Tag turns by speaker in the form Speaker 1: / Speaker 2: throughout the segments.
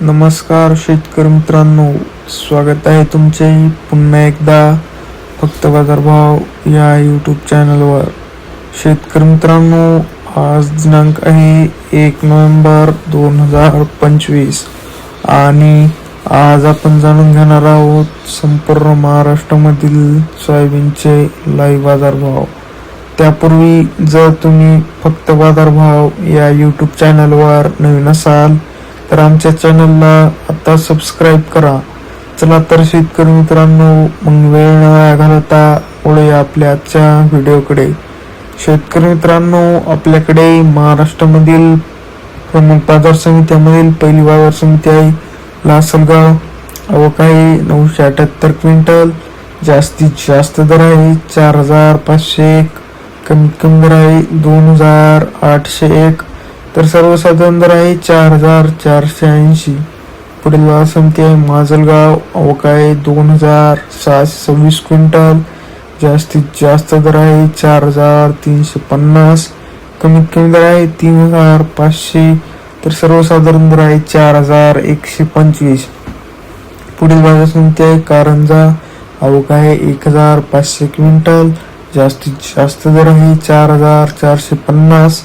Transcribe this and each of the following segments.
Speaker 1: नमस्कार शेतकरी मित्रांनो स्वागत आहे तुमचे पुन्हा एकदा फक्त बाजारभाव या यूट्यूब चॅनलवर शेतकरी मित्रांनो आज दिनांक आहे एक नोव्हेंबर दोन हजार पंचवीस आणि आज आपण जाणून घेणार आहोत संपूर्ण महाराष्ट्रामधील सोयाबीनचे लाईव्ह बाजारभाव. त्यापूर्वी जर तुम्ही फक्त बाजारभाव या यूट्यूब चॅनलवर नवीन असाल तर आमच्या चॅनलला आता सबस्क्राईब करा. चला तर शेतकरी मित्रांनो मग वेळ न घालवता वळूया आपल्या आजच्या व्हिडिओकडे. शेतकरी मित्रांनो आपल्याकडे महाराष्ट्रामधील प्रमुख बाजार समित्यामधील पहिली बाजार समिती आहे लासलगाव. अवकाळी नऊशे अठ्याहत्तर क्विंटल जास्तीत जास्त दर आहे चार हजार पाचशे एक कमीत कमी दर आहे दोन हजार आठशे एक. तर सर्वसाधारण दर आहे चार हजार चारशे ऐंशी. पुढील वासंती आहे माजलगाव. अवकाळी दोन हजार सहाशे सव्वीस क्विंटल. जास्तीत जास्त दर आहे चार हजार तीनशे पन्नास. कमीत कमी दर आहे तीन हजार पाचशे. तर सर्वसाधारण दर आहे चार हजार एकशे पंचवीस. पुढील वासंती आहे कारंजा. अवकाळी एक हजार पाचशे क्विंटल. जास्तीत जास्त दर आहे चार हजार चारशे पन्नास.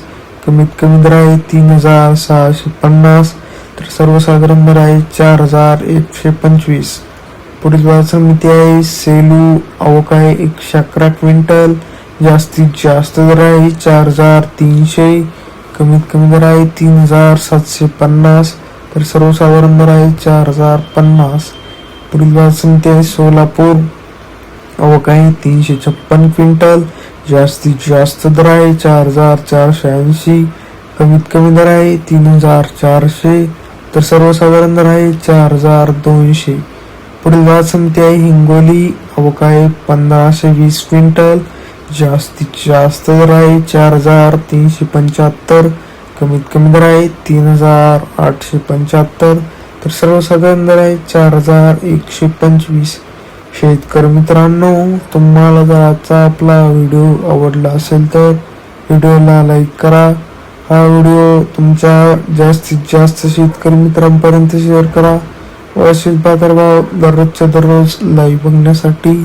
Speaker 1: कमीत कमी दर आहे तीन हजार सहाशे पन्नास तर सर्वसाधारण दर आहे चार हजार एकशे पंचवीस. पुढील बाजार समिती आहे सेलू अवकाळी एकशे अकरा क्विंटल जास्तीत जास्त दर आहे चार हजार तीनशे कमीत कमी दर आहे तीन हजार सातशे पन्नास तर सर्वसाधारण दर आहे चार हजार पन्नास. पुढील बाजार समिती आहे सोलापूर अवकाळी तीनशे छप्पन क्विंटल जास्तीत जास्त दर आहे चार हजार चारशे ऐंशी कमीत कमी दर आहे तीन हजार चारशे तर सर्वसाधारण दर आहे चार हजार दोनशे. पुढील बाजार समिती आहे हिंगोली अवकाळी पंधराशे वीस क्विंटल जास्तीत जास्त दर आहे चार हजार तीनशे पंच्याहत्तर कमीत कमी दर आहे तीन हजार आठशे पंच्याहत्तर तर सर्वसाधारण दर आहे चार हजार एकशे पंचवीस. शेतकरी मित्रांनो तुम्हाला जर आजचा आपला व्हिडिओ आवडला असेल तर व्हिडिओला लाईक करा. हा व्हिडिओ तुमच्या जास्तीत जास्त शेतकरी मित्रांपर्यंत शेअर करा. व असेल बाजारभाव दररोजच्या दररोज लाईव्ह बघण्यासाठी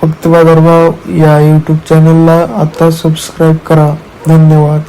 Speaker 1: फक्त बाजारभाव या यूट्यूब चॅनलला आता सबस्क्राईब करा. धन्यवाद.